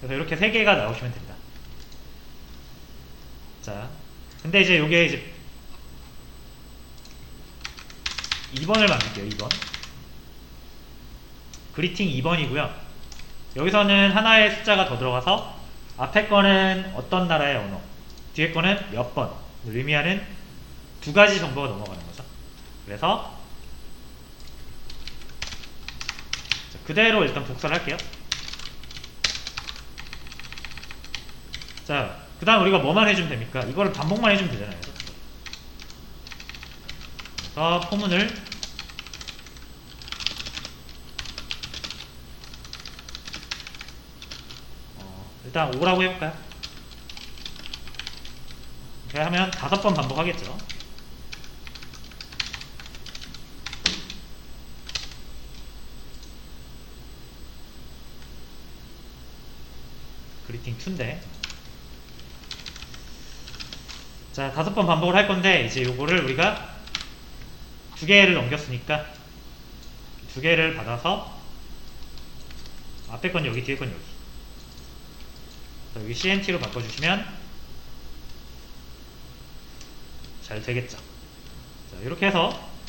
그래서 이렇게 세 개가 나오시면 됩니다. 자, 근데 이제 요게 이제 2번을 만들게요. 2번. 그리팅 2번이고요. 여기서는 하나의 숫자가 더 들어가서 앞에 거는 어떤 나라의 언어, 뒤에 거는 몇 번, 의미하는 두 가지 정보가 넘어가는 거죠. 그래서 자, 그대로 일단 복사를 할게요. 자, 그 다음 우리가 뭐만 해주면 됩니까? 이거를 반복만 해주면 되잖아요. 그래서 포문을 어, 일단 5라고 해볼까요? 이렇게 하면 다섯 번 반복하겠죠. 그리팅 2인데 자 다섯 번 반복을 할 건데 이제 요거를 우리가 두 개를 넘겼으니까 두 개를 받아서 앞에 건 여기 뒤에 건 여기. 자, 여기 CNT로 바꿔주시면 잘 되겠죠. 자 이렇게 해서